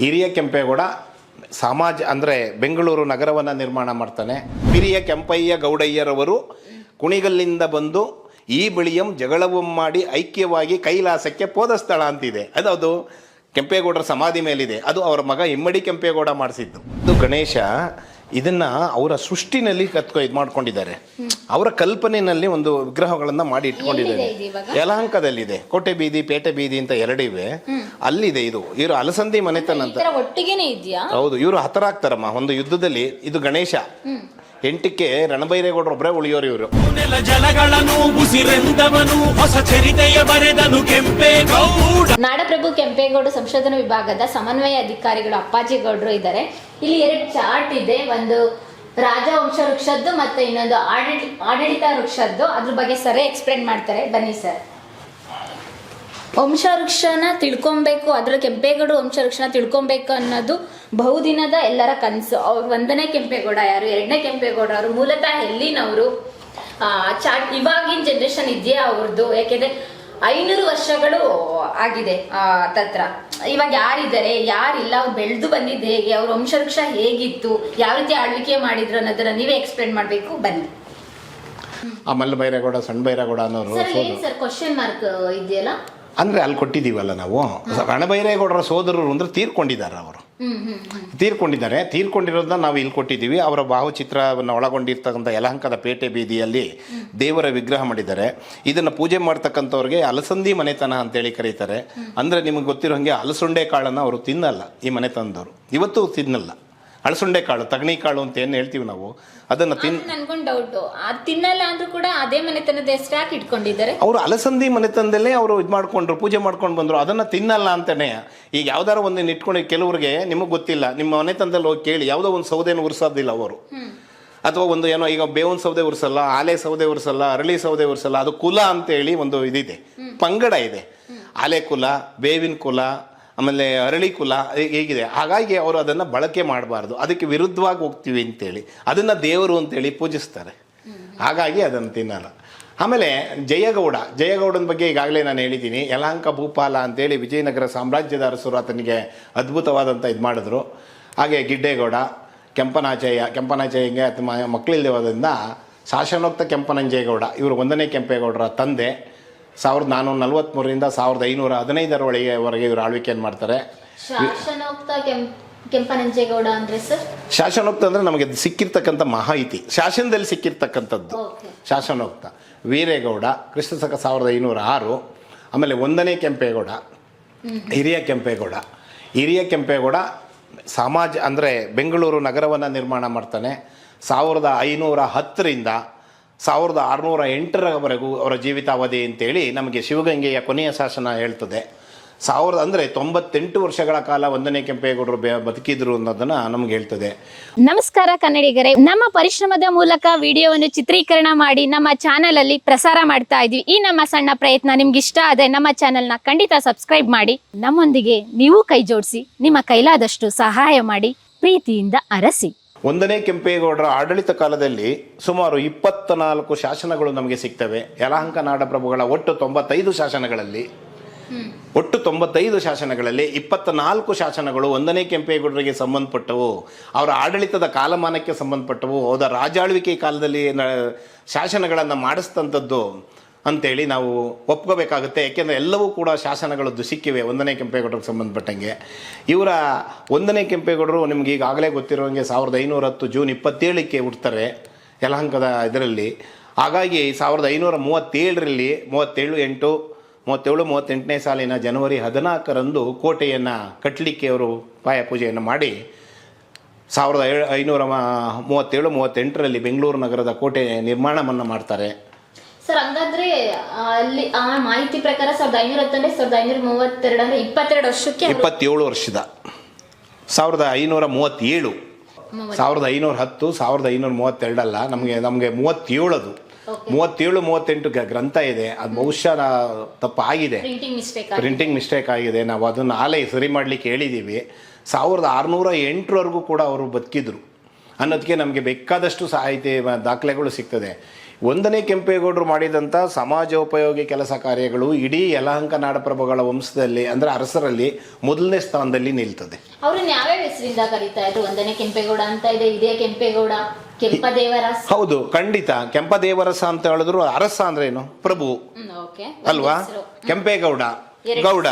ಹಿರಿಯ ಕೆಂಪೇಗೌಡ ಸಮಾಜ ಅಂದರೆ ಬೆಂಗಳೂರು ನಗರವನ್ನು ನಿರ್ಮಾಣ ಮಾಡ್ತಾನೆ. ಹಿರಿಯ ಕೆಂಪಯ್ಯ ಗೌಡಯ್ಯರವರು ಕುಣಿಗಲ್ಲಿಂದ ಬಂದು ಈ ಬಳಿಯಂ ಜಗಳವು ಮಾಡಿ ಐಕ್ಯವಾಗಿ ಕೈಲಾಸಕ್ಕೆ ಪೋದ ಸ್ಥಳ ಅಂತಿದೆ. ಅದು ಕೆಂಪೇಗೌಡರ ಸಮಾಧಿ ಮೇಲಿದೆ. ಅದು ಅವರ ಮಗ ಇಮ್ಮಡಿ ಕೆಂಪೇಗೌಡ ಮಾಡಿಸಿದ್ದು. ಇದು ಗಣೇಶ ಇದನ್ನ ಅವರ ಸೃಷ್ಟಿನಲ್ಲಿ ಕತ್ಕೊ ಇದು ಮಾಡ್ಕೊಂಡಿದ್ದಾರೆ. ಅವರ ಕಲ್ಪನೆಯಲ್ಲಿ ಒಂದು ವಿಗ್ರಹಗಳನ್ನ ಮಾಡಿ ಇಟ್ಕೊಂಡಿದ್ದಾರೆ? ಯಲಹಂಕದಲ್ಲಿದೆ. ಕೋಟೆ ಬೀದಿ ಪೇಟೆ ಬೀದಿ ಅಂತ ಎರಡಿವೆ ಅಲ್ಲಿದೆ ಇದು. ಇವರು ಅಲಸಂದಿ ಮನೆತನ ಅಂತ. ಹೌದು ಇವರು ಹತರಾಗ್ತಾರಮ್ಮ. ಒಂದು ಯುದ್ಧದಲ್ಲಿ ಇದು ಗಣೇಶ. ಎಂಟಕ್ಕೆ ರಣಬೈರೇಗೌಡರು ಒಬ್ಬರೇ ಉಳಿಯೋರು ಇವರು. ಜಲಗಳನ್ನು ಉಸಿರೆಂದವನು ಹೊಸ ಚರಿತೆಯ ಬರೆದನು ಕೆಂಪೇಗೌಡ. ನಾಡಪ್ರಭು ಕೆಂಪೇಗೌಡ ಸಂಶೋಧನಾ ವಿಭಾಗದ ಸಮನ್ವಯ ಅಧಿಕಾರಿಗಳು ಅಪ್ಪಾಜಿ ಗೌಡರು ಇದ್ದಾರೆ. ಇಲ್ಲಿ ಎರಡು ಚಾರ್ಟ್ ಇದೆ. ಒಂದು ರಾಜವಂಶ ವೃಕ್ಷದ್ದು ಮತ್ತೆ ಇನ್ನೊಂದು ಆಡಳಿ ಆಡಳಿತ ವೃಕ್ಷದ್ದು ಅದ್ರ ಬಗ್ಗೆ ಸರೇ ಎಕ್ಸ್ಪ್ಲೇನ್ ಮಾಡ್ತಾರೆ. ಬನ್ನಿ ಸರ್. ವಂಶ ವೃಕ್ಷನ ತಿಳ್ಕೊಬೇಕು ಅದ್ರ ಕೆಂಪೇಗೌಡ ವಂಶ ವೃಕ್ಷನ ತಿಳ್ಕೊಬೇಕು ಅನ್ನೋದು ಬಹುದಿನದ ಎಲ್ಲರ ಕನಸು. ಅವ್ರು ಒಂದನೇ ಕೆಂಪೇಗೌಡ ಯಾರು ಎರಡನೇ ಕೆಂಪೇಗೌಡ ಅವರು ಮೂಲತಃ ಎಲ್ಲಿನವರು? ಚಾಟ್ ಇವಾಗಿನ ಜನ್ರೇಷನ್ ಇದೆಯಾ ಅವ್ರದ್ದು ಯಾಕೆಂದ್ರೆ ಐನೂರು ವರ್ಷಗಳು ಆಗಿದೆ ಆ, ತತ್ರ. ಇವಾಗ ಯಾರಿದ್ದಾರೆ ಯಾರಿಲ್ಲ ಅವ್ರು ಬೆಳೆದು ಬಂದಿದ್ದು ಹೇಗೆ ಅವ್ರ ವಂಶವೃಕ್ಷ ಹೇಗಿತ್ತು ಯಾವ ರೀತಿ ಆಳ್ವಿಕೆ ಮಾಡಿದ್ರು ಅನ್ನೋದನ್ನ ನೀವೇ ಎಕ್ಸ್ಪ್ಲೇನ್ ಮಾಡಬೇಕು ಬನ್ನಿ. ಆ ಮಲ್ಲ ಬೈರೇಗೌಡ ಸಣ್ಣ ಬೈರೇಗೌಡ ಅನ್ನೋರು ಸರ್ ಕ್ವಶನ್ ಮಾರ್ಕ್ ಇದೆಯಲ್ಲ? ಅಂದ್ರೆ ಅಲ್ಲಿ ಕೊಟ್ಟಿದ್ದೀವಲ್ಲ ನಾವು. ರಣಭೈರೇಗೌಡರ ಸೋದರರು ಅಂದ್ರೆ ತೀರ್ಕೊಂಡಿದ್ದಾರೆ ಅವರು. ತೀರ್ಕೊಂಡಿದ್ದಾರೆ. ತೀರ್ಕೊಂಡಿರೋದನ್ನ ನಾವು ಇಲ್ಲಿ ಕೊಟ್ಟಿದ್ದೀವಿ. ಅವರ ಭಾವಚಿತ್ರವನ್ನು ಒಳಗೊಂಡಿರ್ತಕ್ಕಂಥ ಯಲಹಂಕದ ಪೇಟೆ ಬೀದಿಯಲ್ಲಿ ದೇವರ ವಿಗ್ರಹ ಮಾಡಿದ್ದಾರೆ. ಇದನ್ನು ಪೂಜೆ ಮಾಡ್ತಕ್ಕಂಥವ್ರಿಗೆ ಅಲಸಂದಿ ಮನೆತನ ಅಂತೇಳಿ ಕರೀತಾರೆ. ಅಂದರೆ ನಿಮಗೆ ಗೊತ್ತಿರೋ ಹಾಗೆ ಅಲಸುಂಡೆ ಕಾಳನ್ನು ಅವರು ತಿನ್ನಲ್ಲ ಈ ಮನೆತನದವರು ಇವತ್ತು ತಿನ್ನಲ್ಲ. ಅಳಸುಂಡೆ ಕಾಳು ತಗಣಿ ಕಾಳು ಅಂತ ಏನು ಹೇಳ್ತೀವಿ ನಾವು? ಅದನ್ನು ತಿನ್ ನನ್ಗೊಂದು ಡೌಟ್ ತಿನ್ನಲ್ಲ ಅಂದ್ರೂ ಕೂಡ ಅದೇ ಮನೆತನದ ಹೆಸರು ಇಟ್ಕೊಂಡಿದ್ದಾರೆ? ಅವರು ಅಲಸಂದಿ ಮನೆತನದಲ್ಲೇ ಅವರು ಇದು ಮಾಡ್ಕೊಂಡ್ರು ಪೂಜೆ ಮಾಡ್ಕೊಂಡು ಬಂದರು. ಅದನ್ನು ತಿನ್ನಲ್ಲ ಅಂತಾನೆ. ಈಗ ಯಾವ್ದಾರ ಒಂದು ಇಟ್ಕೊಂಡು ಕೆಲವ್ರಿಗೆ ನಿಮಗೆ ಗೊತ್ತಿಲ್ಲ ನಿಮ್ಮ ಮನೆತನದಲ್ಲಿ ಹೋಗಿ ಕೇಳಿ ಯಾವುದೋ ಒಂದು ಸೌದೆಯನ್ನು ಉರ್ಸೋದಿಲ್ಲ ಅವರು. ಅಥವಾ ಒಂದು ಏನೋ ಈಗ ಬೇವಿನ ಸೌದೆ ಉರ್ಸಲ್ಲ ಆಲೆ ಸೌದೆ ಉರ್ಸಲ್ಲ ಅರಳಿ ಸೌದೆ ಉರ್ಸಲ್ಲ ಅದು ಕುಲ ಅಂತೇಳಿ ಒಂದು ಇದಿದೆ. ಪಂಗಡ ಇದೆ. ಆಲೆ ಕುಲ ಬೇವಿನ ಕುಲ ಆಮೇಲೆ ಅರಳಿ ಕುಲ ಹೇಗಿದೆ? ಹಾಗಾಗಿ ಅವರು ಅದನ್ನು ಬಳಕೆ ಮಾಡಬಾರ್ದು. ಅದಕ್ಕೆ ವಿರುದ್ಧವಾಗಿ ಹೋಗ್ತೀವಿ ಅಂತೇಳಿ. ಅದನ್ನು ದೇವರು ಅಂತೇಳಿ ಪೂಜಿಸ್ತಾರೆ. ಹಾಗಾಗಿ ಅದನ್ನು ತಿನ್ನಲ್ಲ. ಆಮೇಲೆ ಜಯಗೌಡ. ಜಯಗೌಡನ ಬಗ್ಗೆ ಈಗಾಗಲೇ ನಾನು ಹೇಳಿದ್ದೀನಿ. ಯಲಹಂಕ ಭೂಪಾಲ ಅಂತೇಳಿ ವಿಜಯನಗರ ಸಾಮ್ರಾಜ್ಯದ ಅರಸರು ಆತನಿಗೆ ಅದ್ಭುತವಾದಂಥ ಇದು ಮಾಡಿದ್ರು. ಹಾಗೆ ಗಿಡ್ಡೇಗೌಡ, ಕೆಂಪನಾಚಯ್ಯ, ಕೆಂಪನಾಚಯ್ಯಂಗೆ ಅಥವಾ ಮಕ್ಕಳಿಲ್ಲದೆ ಹೋದ್ರಿಂದ ಶಾಸನೋಕ್ತ ಕೆಂಪನಂಜೇಗೌಡ, ಇವರು ಒಂದನೇ ಕೆಂಪೇಗೌಡರ ತಂದೆ. ಸಾವಿರದ ನಾನ್ನೂರ ನಲವತ್ಮೂರಿಂದ ಸಾವಿರದ ಐನೂರ ಹದಿನೈದರ ಒಳಗೆ ವರೆಗೆ ಇವರು ಆಳ್ವಿಕೆಯನ್ನು ಮಾಡ್ತಾರೆ? ಶಾಸನೋಕ್ತ ಕೆಂಪ್ ಕೆಂಪನಂಜೇಗೌಡ ಅಂದ್ರೆ ಸರ್? ಶಾಸನೋಕ್ತ ಅಂದರೆ ನಮಗೆ ಸಿಕ್ಕಿರ್ತಕ್ಕಂಥ ಮಾಹಿತಿ ಶಾಸನದಲ್ಲಿ ಸಿಕ್ಕಿರ್ತಕ್ಕಂಥದ್ದು. ಶಾಸನೋಕ್ತ ವೀರೇಗೌಡ ಕ್ರಿಸ್ತಶಕ ಸಾವಿರದ ಐನೂರ ಆರು ಆಮೇಲೆ ಒಂದನೇ ಕೆಂಪೇಗೌಡ ಹಿರಿಯ ಕೆಂಪೇಗೌಡ. ಹಿರಿಯ ಕೆಂಪೇಗೌಡ ಸಮಾಜ ಅಂದರೆ ಬೆಂಗಳೂರು ನಗರವನ್ನು ನಿರ್ಮಾಣ ಮಾಡ್ತಾನೆ. ಸಾವಿರದ ಐನೂರ ಹತ್ತರಿಂದ ಸಾವಿರದ ಆರುನೂರ ಎಂಟರವರೆಗೂ ಅವರ ಜೀವಿತಾವಧಿ ಅಂತೇಳಿ ನಮಗೆ ಶಿವಗಂಗೆಯ ಕೊನೆಯ ಶಾಸನ ಹೇಳ್ತದೆ. ಸಾವಿರದ ಅಂದರೆ ತೊಂಬತ್ತೆಂಟು ವರ್ಷಗಳ ಕಾಲ ಒಂದನೇ ಕೆಂಪೇಗೌಡರು ಬದುಕಿದ್ರು ಅನ್ನೋದನ್ನ ನಮ್ಗೆ ಹೇಳ್ತದೆ. ನಮಸ್ಕಾರ ಕನ್ನಡಿಗರೇ. ನಮ್ಮ ಪರಿಶ್ರಮದ ಮೂಲಕ ವಿಡಿಯೋವನ್ನು ಚಿತ್ರೀಕರಣ ಮಾಡಿ ನಮ್ಮ ಚಾನೆಲ್ ಅಲ್ಲಿ ಪ್ರಸಾರ ಮಾಡ್ತಾ ಇದ್ವಿ ಈ ನಮ್ಮ ಸಣ್ಣ ಪ್ರಯತ್ನ ನಿಮ್ಗೆ ಇಷ್ಟ ಆದ್ರೆ ನಮ್ಮ ಚಾನೆಲ್ನ ಖಂಡಿತ ಸಬ್ಸ್ಕ್ರೈಬ್ ಮಾಡಿ. ನಮ್ಮೊಂದಿಗೆ ನೀವು ಕೈ ಜೋಡಿಸಿ ನಿಮ್ಮ ಕೈಲಾದಷ್ಟು ಸಹಾಯ ಮಾಡಿ, ಪ್ರೀತಿಯಿಂದ ಅರಸಿ. ಒಂದನೇ ಕೆಂಪೇಗೌಡರ ಆಡಳಿತ ಕಾಲದಲ್ಲಿ ಸುಮಾರು ಇಪ್ಪತ್ತ ನಾಲ್ಕು ಶಾಸನಗಳು ನಮಗೆ ಸಿಗ್ತವೆ. ಯಲಹಂಕ ನಾಡಪ್ರಭುಗಳ ಒಟ್ಟು ತೊಂಬತ್ತೈದು ಶಾಸನಗಳಲ್ಲಿ ಒಟ್ಟು ತೊಂಬತ್ತೈದು ಶಾಸನಗಳಲ್ಲಿ ಇಪ್ಪತ್ತ ನಾಲ್ಕು ಶಾಸನಗಳು ಒಂದನೇ ಕೆಂಪೇಗೌಡರಿಗೆ ಸಂಬಂಧಪಟ್ಟವು. ಅವರ ಆಡಳಿತದ ಕಾಲಮಾನಕ್ಕೆ ಸಂಬಂಧಪಟ್ಟವು. ಹೋದ ರಾಜಾಳ್ವಿಕೆ ಕಾಲದಲ್ಲಿ ಶಾಸನಗಳನ್ನು ಮಾಡಿಸ್ತಂಥದ್ದು ಅಂತೇಳಿ ನಾವು ಒಪ್ಕೋಬೇಕಾಗುತ್ತೆ. ಯಾಕೆಂದರೆ ಎಲ್ಲವೂ ಕೂಡ ಶಾಸನಗಳದ್ದು ಸಿಕ್ಕಿವೆ ಒಂದನೇ ಕೆಂಪೇಗೌಡರಿಗೆ ಸಂಬಂಧಪಟ್ಟಂಗೆ. ಇವರ ಒಂದನೇ ಕೆಂಪೇಗೌಡರು ನಿಮ್ಗೆ ಈಗಾಗಲೇ ಗೊತ್ತಿರೋಂಗೆ ಸಾವಿರದ ಐನೂರ ಹತ್ತು ಜೂನ್ ಇಪ್ಪತ್ತೇಳಕ್ಕೆ ಹುಡ್ತಾರೆ ಯಲಹಂಕದ ಇದರಲ್ಲಿ. ಹಾಗಾಗಿ ಸಾವಿರದ ಐನೂರ ಮೂವತ್ತೇಳರಲ್ಲಿ ಮೂವತ್ತೇಳು ಎಂಟು, ಮೂವತ್ತೇಳು, ಮೂವತ್ತೆಂಟನೇ ಸಾಲಿನ ಜನವರಿ ಹದಿನಾಲ್ಕರಂದು ಕೋಟೆಯನ್ನು ಕಟ್ಟಲಿಕ್ಕೆ ಅವರು ಪಾಯ ಪೂಜೆಯನ್ನು ಮಾಡಿ ಸಾವಿರದ ಏಳು ಐನೂರ ಮೂವತ್ತೇಳು, ಮೂವತ್ತೆಂಟರಲ್ಲಿ ಬೆಂಗಳೂರು ನಗರದ ಕೋಟೆ ನಿರ್ಮಾಣವನ್ನು ಮಾಡ್ತಾರೆ. ಸರ್ ಹಂಗಾದ್ರೆ ಅಲ್ಲಿ ಆ ಮಾಹಿತಿ ಪ್ರಕಾರ ಸಾವಿರದ ಐನೂರ ಹತ್ತೊಂಬತ್ತು ಸಾವಿರದ ಐನೂರ ಮೂವತ್ತೆರಡು ಅಂದ್ರೆ ಇಪ್ಪತ್ತೆರಡು ವರ್ಷಕ್ಕೆ ಇಪ್ಪತ್ತೇಳು ವರ್ಷದ. ಸಾವಿರದ ಐನೂರ ಮೂವತ್ತೇಳು. ಸಾವಿರದ ಐನೂರ ಹತ್ತು ಸಾವಿರದ ಐನೂರ ಮೂವತ್ತೆರಡಲ್ಲ ನಮಗೆ ನಮಗೆ ಮೂವತ್ತೇಳು ಅದು. ಮೂವತ್ತೇಳು ಮೂವತ್ತೆಂಟು ಗ್ರಂಥ ಇದೆ. ಅದು ಬಹುಶಃ ತಪ್ಪು ಆಗಿದೆ. ಪ್ರಿಂಟಿಂಗ್ ಮಿಸ್ಟೇಕ್ ಪ್ರಿಂಟಿಂಗ್ ಮಿಸ್ಟೇಕ್ ಆಗಿದೆ. ನಾವು ಅದನ್ನು ಆಲೇ ಸರಿ ಮಾಡಲಿಕ್ಕೆ ಹೇಳಿದ್ದೀವಿ ಸಾವಿರದ ಆರುನೂರ ಎಂಟರವರೆಗೂ ಕೂಡ ಅವರು ಬದುಕಿದ್ರು. ಅನ್ನೋದಕ್ಕೆ ನಮಗೆ ಬೇಕಾದಷ್ಟು ಸಾಹಿತ್ಯ ದಾಖಲೆಗಳು ಸಿಗ್ತದೆ. ಒಂದನೇ ಕೆಂಪೇಗೌಡರು ಮಾಡಿದಂಥ ಸಮಾಜೋಪಯೋಗಿ ಕೆಲಸ ಕಾರ್ಯಗಳು ಇಡೀ ಯಲಹಂಕ ನಾಡಪ್ರಭುಗಳ ವಂಶದಲ್ಲಿ ಅಂದರೆ ಅರಸರಲ್ಲಿ ಮೊದಲನೇ ಸ್ಥಾನದಲ್ಲಿ ನಿಲ್ತದೆ. ಅವ್ರನ್ನ ಯಾವ್ಯಾವ ಹೆಸರಿಂದ ಕರೀತಾ ಇದ್ರು? ಒಂದನೇ ಕೆಂಪೇಗೌಡ ಅಂತ ಇದೆ ಇದೇ ಕೆಂಪೇಗೌಡ ಕೆಂಪದೇವರಸ? ಹೌದು ಖಂಡಿತ. ಕೆಂಪದೇವರಸ ಅಂತ ಹೇಳಿದ್ರು ಅರಸ ಅಂದ್ರೆ ಏನು ಪ್ರಭು ಅಲ್ವಾ? ಕೆಂಪೇಗೌಡ. ಗೌಡ.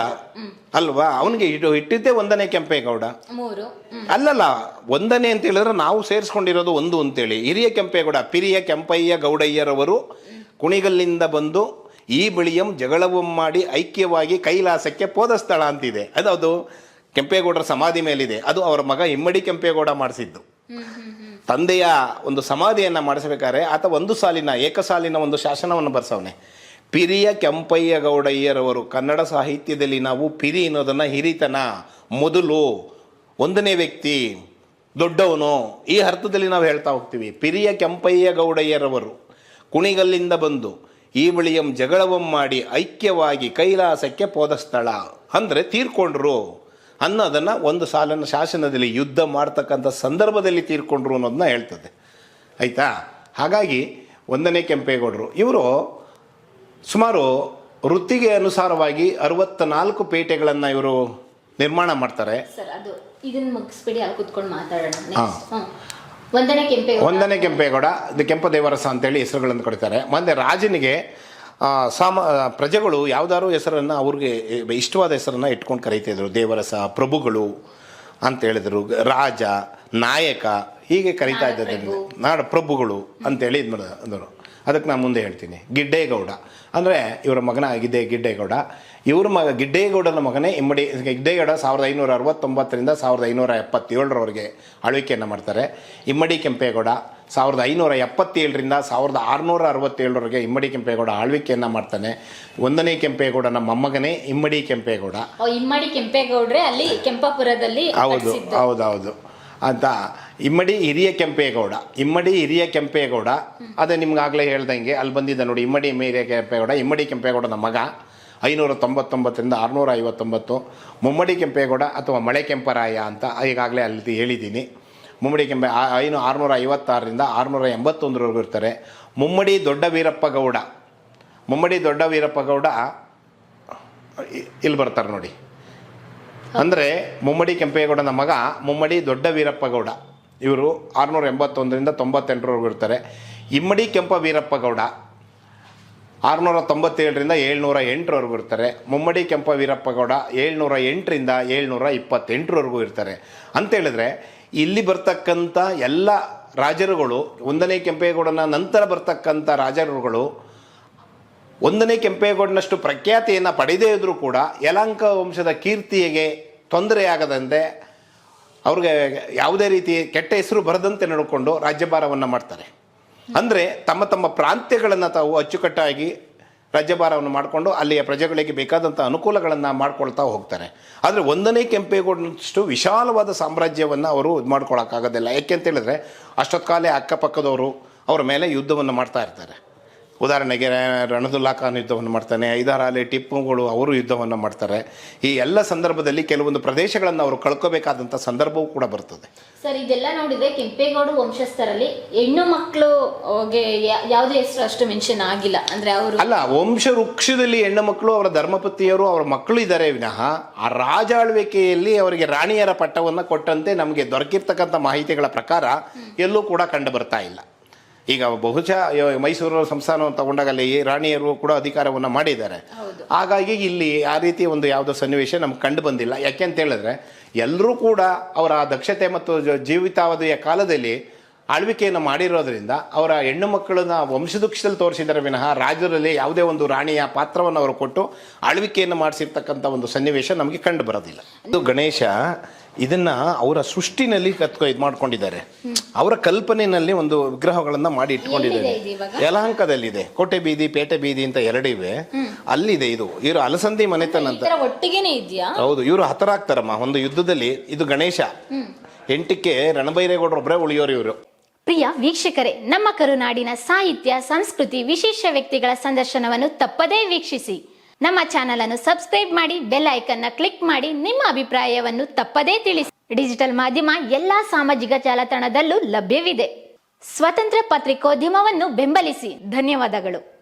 ಅಲ್ವಾ? ಅವನಿಗೆ ಇಟ್ಟು ಇಟ್ಟಿದ್ದೇ ಒಂದನೇ ಕೆಂಪೇಗೌಡ ಮೂರು. ಅಲ್ಲಲ್ಲ ಒಂದನೇ ಅಂತ ಹೇಳಿದ್ರೆ ನಾವು ಸೇರಿಸ್ಕೊಂಡಿರೋದು ಒಂದು ಅಂತೇಳಿ. ಹಿರಿಯ ಕೆಂಪೇಗೌಡ ಪಿರಿಯ ಕೆಂಪಯ್ಯ ಗೌಡಯ್ಯರವರು ಕುಣಿಗಲ್ಲಿಂದ ಬಂದು ಈ ಬಿಳಿಯಂ ಜಗಳವಂ ಮಾಡಿ ಐಕ್ಯವಾಗಿ ಕೈಲಾಸಕ್ಕೆ ಪೋದ ಸ್ಥಳ ಅಂತಿದೆ. ಅದು ಅದು ಕೆಂಪೇಗೌಡರ ಸಮಾಧಿ ಮೇಲಿದೆ. ಅದು ಅವರ ಮಗ ಇಮ್ಮಡಿ ಕೆಂಪೇಗೌಡ ಮಾಡಿಸಿದ್ದು. ತಂದೆಯ ಒಂದು ಸಮಾಧಿಯನ್ನು ಮಾಡಿಸಬೇಕಾದ್ರೆ ಆತ ಒಂದು ಸಾಲಿನ ಏಕಸಾಲಿನ ಒಂದು ಶಾಸನವನ್ನು ಬರ್ಸವನೆ. ಪಿರಿಯ ಕೆಂಪಯ್ಯ ಗೌಡಯ್ಯರವರು ಕನ್ನಡ ಸಾಹಿತ್ಯದಲ್ಲಿ ನಾವು ಪಿರಿ ಅನ್ನೋದನ್ನು ಹಿರಿತನ, ಮೊದಲು ಒಂದನೇ ವ್ಯಕ್ತಿ, ದೊಡ್ಡವನು, ಈ ಅರ್ಥದಲ್ಲಿ ನಾವು ಹೇಳ್ತಾ ಹೋಗ್ತೀವಿ. ಪಿರಿಯ ಕೆಂಪಯ್ಯ ಗೌಡಯ್ಯರವರು ಕುಣಿಗಲ್ಲಿಂದ ಬಂದು ಈ ಬಳಿಯಂ ಜಗಳವಂ ಮಾಡಿ ಐಕ್ಯವಾಗಿ ಕೈಲಾಸಕ್ಕೆ ಪೋದ ಸ್ಥಳ ಅಂದರೆ ತೀರ್ಕೊಂಡ್ರು. ಅನ್ನೋದನ್ನು ಒಂದು ಸಾಲನ ಶಾಸನದಲ್ಲಿ ಯುದ್ಧ ಮಾಡ್ತಕ್ಕಂಥ ಸಂದರ್ಭದಲ್ಲಿ ತೀರ್ಕೊಂಡ್ರು ಅನ್ನೋದನ್ನ ಹೇಳ್ತದೆ. ಆಯಿತಾ? ಹಾಗಾಗಿ ಒಂದನೇ ಕೆಂಪೇಗೌಡರು. ಇವರು ಸುಮಾರು ವೃತ್ತಿಗೆ ಅನುಸಾರವಾಗಿ ಅರವತ್ತ ನಾಲ್ಕು ಪೇಟೆಗಳನ್ನು ಇವರು ನಿರ್ಮಾಣ ಮಾಡ್ತಾರೆ. ಸರ್ ಅದು ಇದನ್ನ ಮುಗಿಸ್ಬಿಡಿ ಅಲ್ಲಿ ಕುತ್ಕೊಂಡು ಮಾತಾಡೋಣ. ಹಾ. ನೆಕ್ಸ್ಟ್ ಹ್ಮ್. ಒಂದನೇ ಕೆಂಪೇಗೌಡ. ಒಂದನೇ ಕೆಂಪೇಗೌಡ ಇದು ಕೆಂಪದೇವರಸ ಅಂತೇಳಿ ಹೆಸರುಗಳನ್ನು ಕೊಡ್ತಾರೆ. ಮುಂದೆ ರಾಜನಿಗೆ ಆ, ಸಾಮ ಆ, ಪ್ರಜೆಗಳು ಯಾವ್ದಾದ್ರು ಹೆಸರನ್ನು ಅವ್ರಿಗೆ ಇಷ್ಟವಾದ ಹೆಸರನ್ನು ಇಟ್ಕೊಂಡು ಕರೀತಿದ್ರು. ದೇವರಸ ಪ್ರಭುಗಳು ಅಂತ ಹೇಳಿದ್ರು. ರಾಜ ನಾಯಕ ಹೀಗೆ ಕರೀತಾ ಇದ್ದಾರೆ ನಾಡ ಪ್ರಭುಗಳು ಅಂತೇಳಿ ಇದು ಅಂದರು. ಅದಕ್ಕೆ ನಾನು ಮುಂದೆ ಹೇಳ್ತೀನಿ. ಗಿಡ್ಡೇಗೌಡ. ಅಂದರೆ ಇವರ ಮಗನ ಆಗಿದ್ದೆ ಗಿಡ್ಡೇಗೌಡ. ಇವ್ರ ಮಗ ಗಿಡ್ಡೇಗೌಡನ ಮಗನೇ ಇಮ್ಮಡಿ ಗಿಡ್ಡೇಗೌಡ ಸಾವಿರದ ಐನೂರ ಅರವತ್ತೊಂಬತ್ತರಿಂದ ಸಾವಿರದ ಐನೂರ ಎಪ್ಪತ್ತೇಳರವರೆಗೆ ಆಳ್ವಿಕೆಯನ್ನು ಮಾಡ್ತಾರೆ. ಇಮ್ಮಡಿ ಕೆಂಪೇಗೌಡ ಸಾವಿರದ ಐನೂರ ಎಪ್ಪತ್ತೇಳರಿಂದ ಸಾವಿರದ ಆರುನೂರ ಅರವತ್ತೇಳರವರೆಗೆ ಇಮ್ಮಡಿ ಕೆಂಪೇಗೌಡ ಆಳ್ವಿಕೆಯನ್ನು ಮಾಡ್ತಾನೆ. ಒಂದನೇ ಕೆಂಪೇಗೌಡನ ಮೊಮ್ಮಗನೇ ಇಮ್ಮಡಿ ಕೆಂಪೇಗೌಡ. ಇಮ್ಮಡಿ ಕೆಂಪೇಗೌಡ್ರೆ ಅಲ್ಲಿ ಕೆಂಪಾಪುರದಲ್ಲಿ. ಹೌದು ಹೌದು. ಅಂತ ಇಮ್ಮಡಿ ಹಿರಿಯ ಕೆಂಪೇಗೌಡ, ಇಮ್ಮಡಿ ಹಿರಿಯ ಕೆಂಪೇಗೌಡ, ಅದೇ ನಿಮ್ಗಾಗಲೇ ಹೇಳ್ದಂಗೆ ಅಲ್ಲಿ ಬಂದಿದ್ದ ನೋಡಿ ಇಮ್ಮಡಿ ಹಿರಿಯ ಕೆಂಪೇಗೌಡ, ಇಮ್ಮಡಿ ಕೆಂಪೇಗೌಡನ ಮಗ ಐನೂರ ತೊಂಬತ್ತೊಂಬತ್ತರಿಂದ ಆರುನೂರ ಐವತ್ತೊಂಬತ್ತು ಮುಮ್ಮಡಿ ಕೆಂಪೇಗೌಡ ಅಥವಾ ಮಳೆ ಕೆಂಪರಾಯ ಅಂತ ಈಗಾಗಲೇ ಅಲ್ಲಿ ಹೇಳಿದ್ದೀನಿ. ಮುಮ್ಮಡಿ ಕೆಂಪೆ ಐನೂ ಆರುನೂರ ಐವತ್ತಾರರಿಂದ ಆರುನೂರ ಎಂಬತ್ತೊಂದರವರೆಗೂ ಇರ್ತಾರೆ. ಮುಮ್ಮಡಿ ದೊಡ್ಡ ವೀರಪ್ಪ ಗೌಡ ಮುಮ್ಮಡಿ ದೊಡ್ಡ ವೀರಪ್ಪ ಗೌಡ ಇಲ್ಲಿ ಬರ್ತಾರೆ ನೋಡಿ. ಅಂದರೆ ಮುಮ್ಮಡಿ ಕೆಂಪೇಗೌಡನ ಮಗ, ಮುಮ್ಮಡಿ ದೊಡ್ಡ ವೀರಪ್ಪ ಗೌಡ ಇವರು ಆರುನೂರ ಎಂಬತ್ತೊಂದರಿಂದ ತೊಂಬತ್ತೆಂಟರವರೆಗೂ ಇರ್ತಾರೆ. ಇಮ್ಮಡಿ ಕೆಂಪ ವೀರಪ್ಪ ಗೌಡ ಆರುನೂರ ತೊಂಬತ್ತೇಳರಿಂದ ಏಳ್ನೂರ ಎಂಟರವರೆಗೂ ಇರ್ತಾರೆ. ಮುಮ್ಮಡಿ ಕೆಂಪ ವೀರಪ್ಪ ಗೌಡ ಏಳ್ನೂರ ಎಂಟರಿಂದ ಏಳ್ನೂರ ಇಪ್ಪತ್ತೆಂಟರವರೆಗೂ ಇರ್ತಾರೆ ಅಂತೇಳಿದ್ರೆ ಇಲ್ಲಿ ಬರ್ತಕ್ಕಂಥ ಎಲ್ಲ ರಾಜರುಗಳು, ಒಂದನೇ ಕೆಂಪೇಗೌಡನ ನಂತರ ಬರ್ತಕ್ಕಂಥ ರಾಜರುಗಳು ಒಂದನೇ ಕೆಂಪೇಗೌಡನಷ್ಟು ಪ್ರಖ್ಯಾತಿಯನ್ನು ಪಡೆದೇ ಇದ್ದರೂ ಕೂಡ ಯಲಾಂಕ ವಂಶದ ಕೀರ್ತಿಗೆ ತೊಂದರೆಯಾಗದಂತೆ ಅವ್ರಿಗೆ ಯಾವುದೇ ರೀತಿ ಕೆಟ್ಟ ಹೆಸರು ಬರದಂತೆ ನೋಡಿಕೊಂಡು ರಾಜ್ಯಭಾರವನ್ನು ಮಾಡ್ತಾರೆ. ಅಂದರೆ ತಮ್ಮ ತಮ್ಮ ಪ್ರಾಂತ್ಯಗಳನ್ನು ತಾವು ಅಚ್ಚುಕಟ್ಟಾಗಿ ರಾಜ್ಯಭಾರವನ್ನು ಮಾಡಿಕೊಂಡು ಅಲ್ಲಿಯ ಪ್ರಜೆಗಳಿಗೆ ಬೇಕಾದಂಥ ಅನುಕೂಲಗಳನ್ನು ಮಾಡ್ಕೊಳ್ತಾ ಹೋಗ್ತಾರೆ. ಆದರೆ ಒಂದನೇ ಕೆಂಪೇಗೌಡನಷ್ಟು ವಿಶಾಲವಾದ ಸಾಮ್ರಾಜ್ಯವನ್ನು ಅವರು ಇದು ಮಾಡ್ಕೊಳಕ್ಕಾಗೋದಿಲ್ಲ. ಯಾಕೆ ಅಂತ ಹೇಳಿದ್ರೆ ಅಷ್ಟೊತ್ಕಾಲೇ ಅಕ್ಕಪಕ್ಕದವರು ಅವರ ಮೇಲೆ ಯುದ್ಧವನ್ನು ಮಾಡ್ತಾ ಇರ್ತಾರೆ. ಉದಾಹರಣೆಗೆ ರಣದುಲ್ಲಾ ಖಾನ್ ಯುದ್ಧವನ್ನು ಮಾಡ್ತಾನೆ ಐದಾರಾಲಿ ಟಿಪ್ಪುಗಳು ಅವರು ಯುದ್ಧವನ್ನು ಮಾಡ್ತಾರೆ. ಈ ಎಲ್ಲ ಸಂದರ್ಭದಲ್ಲಿ ಕೆಲವೊಂದು ಪ್ರದೇಶಗಳನ್ನು ಅವರು ಕಳ್ಕೋಬೇಕಾದಂಥ ಸಂದರ್ಭವೂ ಕೂಡ ಬರ್ತದೆ. ಸರ್ ಇದೆಲ್ಲ ನೋಡಿದ್ರೆ ಕೆಂಪೇಗೌಡ ವಂಶಸ್ಥರಲ್ಲಿ ಹೆಣ್ಣು ಮಕ್ಕಳು ಯಾವುದೇ ಹೆಸರು ಅಷ್ಟು ಮೆನ್ಷನ್ ಆಗಿಲ್ಲ. ಅಂದ್ರೆ ಅವರು ಅಲ್ಲ ವಂಶ ವೃಕ್ಷದಲ್ಲಿ ಹೆಣ್ಣು ಮಕ್ಕಳು ಅವರ ಧರ್ಮಪತಿಯರು ಅವರ ಮಕ್ಕಳು ಇದ್ದಾರೆ ವಿನಃ ಆ ರಾಜಾಳ್ವಿಕೆಯಲ್ಲಿ ಅವರಿಗೆ ರಾಣಿಯರ ಪಟ್ಟವನ್ನು ಕೊಟ್ಟಂತೆ ನಮಗೆ ದೊರಕಿರ್ತಕ್ಕಂಥ ಮಾಹಿತಿಗಳ ಪ್ರಕಾರ ಎಲ್ಲೂ ಕೂಡ ಕಂಡು ಬರ್ತಾ ಇಲ್ಲ. ಈಗ ಬಹುಶಃ ಮೈಸೂರು ಸಂಸ್ಥಾನವನ್ನು ತಗೊಂಡಾಗ ಅಲ್ಲಿ ರಾಣಿಯರು ಕೂಡ ಅಧಿಕಾರವನ್ನು ಮಾಡಿದ್ದಾರೆ. ಹಾಗಾಗಿ ಇಲ್ಲಿ ಆ ರೀತಿ ಒಂದು ಯಾವುದೋ ಸನ್ನಿವೇಶ ನಮ್ಗೆ ಕಂಡು ಬಂದಿಲ್ಲ. ಯಾಕೆ ಅಂತ ಹೇಳಿದ್ರೆ ಎಲ್ಲರೂ ಕೂಡ ಅವರ ದಕ್ಷತೆ ಮತ್ತು ಜೀವಿತಾವಧಿಯ ಕಾಲದಲ್ಲಿ ಆಳ್ವಿಕೆಯನ್ನು ಮಾಡಿರೋದ್ರಿಂದ ಅವರ ಹೆಣ್ಣು ಮಕ್ಕಳನ್ನ ವಂಶದುಕ್ಷದಲ್ಲಿ ತೋರಿಸಿದರೆ ವಿನಃ ರಾಜ್ಯದಲ್ಲಿ ಯಾವುದೇ ಒಂದು ರಾಣಿಯ ಪಾತ್ರವನ್ನು ಅವರು ಕೊಟ್ಟು ಆಳ್ವಿಕೆಯನ್ನು ಮಾಡಿಸಿರ್ತಕ್ಕಂಥ ಒಂದು ಸನ್ನಿವೇಶ ನಮಗೆ ಕಂಡು ಬರೋದಿಲ್ಲ. ಇದು ಗಣೇಶ ಇದನ್ನ ಅವರ ಸೃಷ್ಟಿನಲ್ಲಿ ಕತ್ಕೊ ಇದು ಮಾಡ್ಕೊಂಡಿದ್ದಾರೆ. ಅವರ ಕಲ್ಪನೆಯಲ್ಲಿ ಒಂದು ವಿಗ್ರಹಗಳನ್ನ ಮಾಡಿ ಇಟ್ಕೊಂಡಿದ್ದಾರೆ? ಯಲಹಂಕದಲ್ಲಿದೆ. ಕೋಟೆ ಬೀದಿ ಪೇಟೆ ಬೀದಿ ಅಂತ ಎರಡಿವೆ ಅಲ್ಲಿದೆ ಇದು. ಇವರು ಅಲಸಂದಿ ಮನೆತನ ಅಂತ. ತರ ಒಟ್ಟಿಗೆನೆ ಇದೆಯಾ? ಹೌದು ಇವರು ಹತರಾಗ್ತಾರಮ್ಮ. ಒಂದು ಯುದ್ಧದಲ್ಲಿ ಇದು ಗಣೇಶ. ಎಂಟಕ್ಕೆ ರಣಬೈರೇಗೌಡರು ಒಬ್ಬರೇ ಉಳಿಯೋರು ಇವರು. ಪ್ರಿಯ ವೀಕ್ಷಕರೇ ನಮ್ಮ ಕರುನಾಡಿನ ಸಾಹಿತ್ಯ ಸಂಸ್ಕೃತಿ ವಿಶೇಷ ವ್ಯಕ್ತಿಗಳ ಸಂದರ್ಶನವನ್ನು ತಪ್ಪದೇ ವೀಕ್ಷಿಸಿ. ನಮ್ಮ ಚಾನಲ್ ಅನ್ನು ಸಬ್ಸ್ಕ್ರೈಬ್ ಮಾಡಿ ಬೆಲ್ ಐಕನ್ನ ಕ್ಲಿಕ್ ಮಾಡಿ ನಿಮ್ಮ ಅಭಿಪ್ರಾಯವನ್ನು ತಪ್ಪದೇ ತಿಳಿಸಿ. ಡಿಜಿಟಲ್ ಮಾಧ್ಯಮ ಎಲ್ಲಾ ಸಾಮಾಜಿಕ ಜಾಲತಾಣದಲ್ಲೂ ಲಭ್ಯವಿದೆ. ಸ್ವತಂತ್ರ ಪತ್ರಿಕೋದ್ಯಮವನ್ನು ಬೆಂಬಲಿಸಿ. ಧನ್ಯವಾದಗಳು.